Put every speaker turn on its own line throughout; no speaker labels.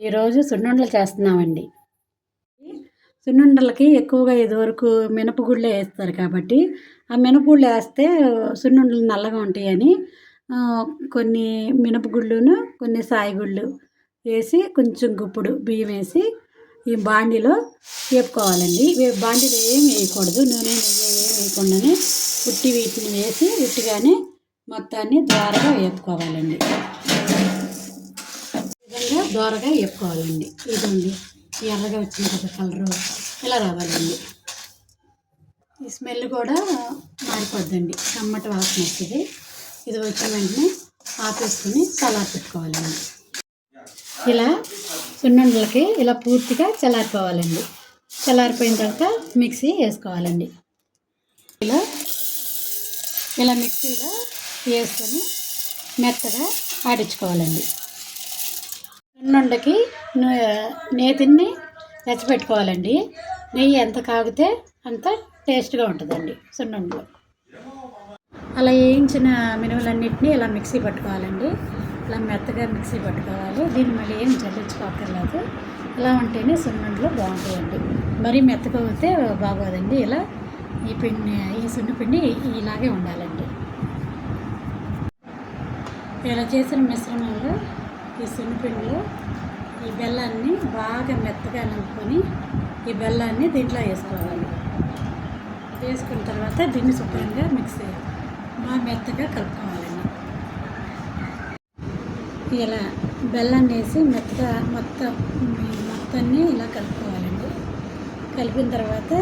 ఈరోజు సున్నుండలు చేస్తున్నామండి. సున్నుండలకి ఎక్కువగా ఇదివరకు మినపగుళ్ళే వేస్తారు కాబట్టి ఆ మినపగుళ్ళు వేస్తే సున్నుండలు నల్లగా ఉంటాయని కొన్ని మినపగుళ్ళును కొన్ని సాయిగుళ్ళు వేసి కొంచెం గుప్పుడు బియ్యం వేసి ఈ బాండిలో వేపుకోవాలండి. బాండిలో ఏం వేయకూడదు. నూనె నెయ్యి ఏం వేయకుండానే ఉట్టి వీటిని వేసి ఉట్టిగానే మొత్తాన్ని ద్వారగా వేపుకోవాలండి. దోరగా వేపుకోవాలండి. ఇదండి ఎర్రగా వచ్చింది కదా కలరు. ఇలా రావాలండి. ఈ స్మెల్ కూడా మారిపోద్దండి. కమ్మటి వాసన వస్తుంది. ఇది వచ్చిన వెంటనే ఆపేసుకుని చల్లారి పెట్టుకోవాలండి. ఇలా సున్నుండలకి ఇలా పూర్తిగా చల్లారిపోవాలండి. చల్లారిపోయిన తర్వాత మిక్సీ వేసుకోవాలండి. ఇలా ఇలా మిక్సీలో వేసుకొని మెత్తగా ఆడించుకోవాలండి. సున్నుండకి నేతిని రెచ్చపెట్టుకోవాలండి. నెయ్యి ఎంత కాగితే అంత టేస్ట్గా ఉంటుందండి సున్నుండలు అలా వేయించిన మినుములన్నింటినీ ఇలా మిక్సీ పట్టుకోవాలండి. ఇలా మెత్తగా మిక్సీ పట్టుకోవాలి. దీన్ని మళ్ళీ ఏం చల్లించుకోకర్లేదు ఇలా ఉంటేనే సున్నుండలు బాగుంటాయండి. మరీ మెత్తగా అవుతే బాగోదండి. ఇలా ఈ పిండి ఈ సున్ను పిండి ఇలాగే ఉండాలండి. ఇలా చేసిన మిశ్రమంలో ఈ సున్నిపిండిలో ఈ బెల్లాన్ని బాగా మెత్తగా నలుపుకొని ఈ బెల్లాన్ని దీంట్లో వేసుకోవాలి. వేసుకున్న తర్వాత దీన్ని శుభ్రంగా మిక్స్ బాగా మెత్తగా కలుపుకోవాలండి ఇలా బెల్లాన్ని వేసి మెత్తగా మొత్తం మొత్తాన్ని ఇలా కలుపుకోవాలండి కలిపిన తర్వాత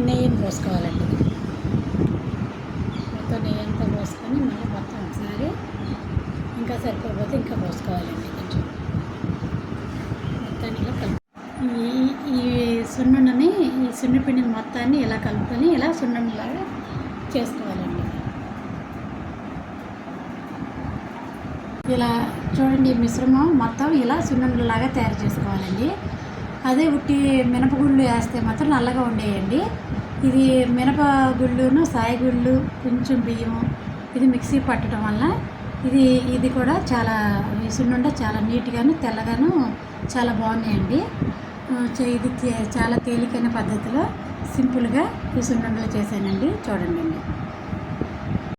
నెయ్యిని పోసుకోవాలండి మొత్తం నెయ్యి అంతా పోసుకొని మళ్ళీ మొత్తం ఒకసారి ఇంకా సరిపోతే ఇంకా పోసుకోవాలండి కొంచెం. మొత్తాన్ని ఇలా కలుపు ఈ ఈ సున్నుండని ఈ సున్నిపిండిని మొత్తాన్ని ఇలా కలుపుకొని ఇలా సున్నుండలాగా చేసుకోవాలండి. ఇలా చూడండి మిశ్రమం మొత్తం ఇలా సున్నుండలాగా తయారు చేసుకోవాలండి. అదే ఉట్టి మినపగుళ్ళు వేస్తే మాత్రం నల్లగా ఉండేయండి. ఇది మినపగుళ్ళును సాయిగుళ్ళు కొంచెం బియ్యం ఇది మిక్సీ పట్టడం వల్ల ఇది ఇది కూడా చాలా వేసిండుంటే చాలా నీట్గాను తెల్లగాను చాలా బాగున్నాయండి. ఇది చాలా తేలికైన పద్ధతిలో సింపుల్గా వేసిండుండలు చేశానండి. చూడండి